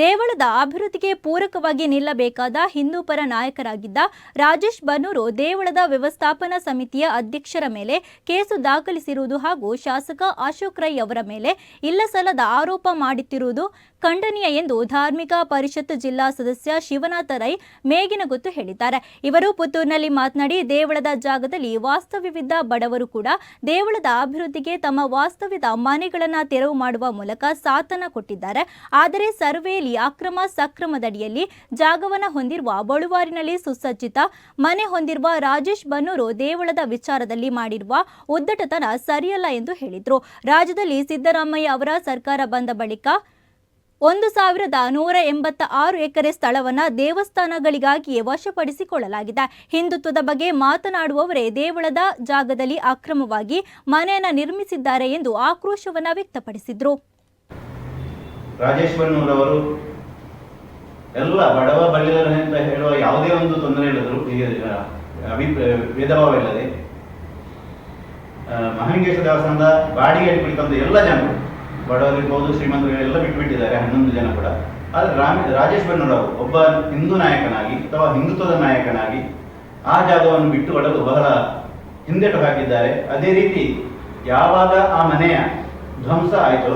ದೇವಳದ ಅಭಿವೃದ್ಧಿಗೆ ಪೂರಕವಾಗಿ ನಿಲ್ಲಬೇಕಾದ ಹಿಂದೂಪರ ನಾಯಕರಾಗಿದ್ದ ರಾಜೇಶ್ ಬನೂರು ದೇವಳದ ವ್ಯವಸ್ಥಾಪನಾ ಸಮಿತಿಯ ಅಧ್ಯಕ್ಷರ ಮೇಲೆ ಕೇಸು ದಾಖಲಿಸಿರುವುದು ಹಾಗೂ ಶಾಸಕ ಅಶೋಕ್ ರೈ ಅವರ ಮೇಲೆ ಇಲ್ಲಸಲ್ಲದ ಆರೋಪ ಮಾಡುತ್ತಿರುವುದು ಖಂಡನೀಯ ಎಂದು ಧಾರ್ಮಿಕ ಪರಿಷತ್ ಜಿಲ್ಲಾ ಸದಸ್ಯ ಶಿವನಾಥ ರೈ ಮೇಗಿನಗುತ್ತು ಹೇಳಿದ್ದಾರೆ. ಇವರು ಪುತ್ತೂರಿನಲ್ಲಿ ಮಾತನಾಡಿ, ದೇವಳದ ಜಾಗದಲ್ಲಿ ವಾಸ್ತವ್ಯವಿದ್ದ ಬಡವರು ಕೂಡ ದೇವಳದ ಅಭಿವೃದ್ಧಿಗೆ ತಮ್ಮ ವಾಸ್ತವ್ಯದ ಮನೆಗಳನ್ನು ತೆರವು ಮಾಡುವ ಮೂಲಕ ಸಾಥನ ಕೊಟ್ಟಿದ್ದಾರೆ. ಆದರೆ ಸರ್ವೆಯಲ್ಲಿ ಅಕ್ರಮ ಸಕ್ರಮದಡಿಯಲ್ಲಿ ಜಾಗವನ್ನು ಹೊಂದಿರುವ ಬಳುವಾರಿನಲ್ಲಿ ಸುಸಜ್ಜಿತ ಮನೆ ಹೊಂದಿರುವ ರಾಜೇಶ್ ಬನ್ನೂರು ದೇವಳದ ವಿಚಾರದಲ್ಲಿ ಮಾಡಿರುವ ಉದ್ದಟತನ ಸರಿಯಲ್ಲ ಎಂದು ಹೇಳಿದರು. ರಾಜ್ಯದಲ್ಲಿ ಸಿದ್ದರಾಮಯ್ಯ ಅವರ ಸರ್ಕಾರ ಬಂದ ಬಳಿಕ ಒಂದು ಸಾವಿರದ ನೂರ ಎಂಬತ್ತ ಆರು ಎಕರೆ ಸ್ಥಳವನ್ನು ದೇವಸ್ಥಾನಗಳಿಗಾಗಿಯೇ ವಶಪಡಿಸಿಕೊಳ್ಳಲಾಗಿದೆ. ಹಿಂದುತ್ವದ ಬಗ್ಗೆ ಮಾತನಾಡುವವರೇ ದೇವಳದ ಜಾಗದಲ್ಲಿ ಅಕ್ರಮವಾಗಿ ಮನೆಯನ್ನು ನಿರ್ಮಿಸಿದ್ದಾರೆ ಎಂದು ಆಕ್ರೋಶವನ್ನು ವ್ಯಕ್ತಪಡಿಸಿದರು. ರಾಜೇಶ್ ಬನ್ನೂರವರು ಎಲ್ಲ ಬಡವ ಬಲ್ಲಿದರು ಅಂತ ಹೇಳುವ ಯಾವುದೇ ಒಂದು ತೊಂದರೆ ಈಗ ಅಭಿಪ್ರಾಯ ಭೇದ ಭಾವ ಇಲ್ಲದೆ ಆ, ಮಹಾಲಿಂಗೇಶ ದೇವಸ್ಥಾನದ ಬಾಡಿಗೆ ಕುಳಿತಂತ ಎಲ್ಲ ಜನರು ಬಡವರಿರ್ಬೋದು ಶ್ರೀಮಂತರು ಎಲ್ಲ ಬಿಟ್ಟುಬಿಟ್ಟಿದ್ದಾರೆ ಹನ್ನೊಂದು ಜನ ಕೂಡ. ಆದರೆ ರಾಮ, ರಾಜೇಶ್ ಬೆನ್ನೂರವರು ಒಬ್ಬ ಹಿಂದೂ ನಾಯಕನಾಗಿ ಅಥವಾ ಹಿಂದುತ್ವದ ನಾಯಕನಾಗಿ ಆ ಜಾಗವನ್ನು ಬಿಟ್ಟು ಒಡಲು ಬಹಳ ಹಿಂದೆಟು ಹಾಕಿದ್ದಾರೆ. ಅದೇ ರೀತಿ ಯಾವಾಗ ಆ ಮನೆಯ ಧ್ವಂಸ ಆಯಿತು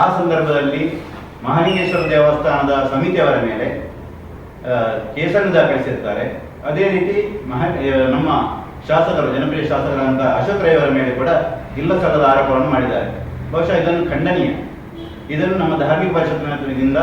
ಆ ಸಂದರ್ಭದಲ್ಲಿ ಮಹಾಲಿಂಗೇಶ್ವರ ದೇವಸ್ಥಾನದ ಸಮಿತಿಯವರ ಮೇಲೆ ಕೇಸನ್ನು ದಾಖಲಿಸಿರ್ತಾರೆ. ಅದೇ ರೀತಿ ಮಹ ನಮ್ಮ ಶಾಸಕರು, ಜನಪ್ರಿಯ ಶಾಸಕರಾದಂಥ ಅಶೋಕ್ ರೈ ಅವರ ಮೇಲೆ ಕೂಡ ಇಲ್ಲ ಸಲ್ಲದ ಆರೋಪವನ್ನು ಮಾಡಿದ್ದಾರೆ. ಬಹುಶಃ ಇದನ್ನು ಖಂಡನೀಯ. ಇದನ್ನು ನಮ್ಮ ಧಾರ್ಮಿಕ ಪರಿಷತ್ತಿನಿಂದ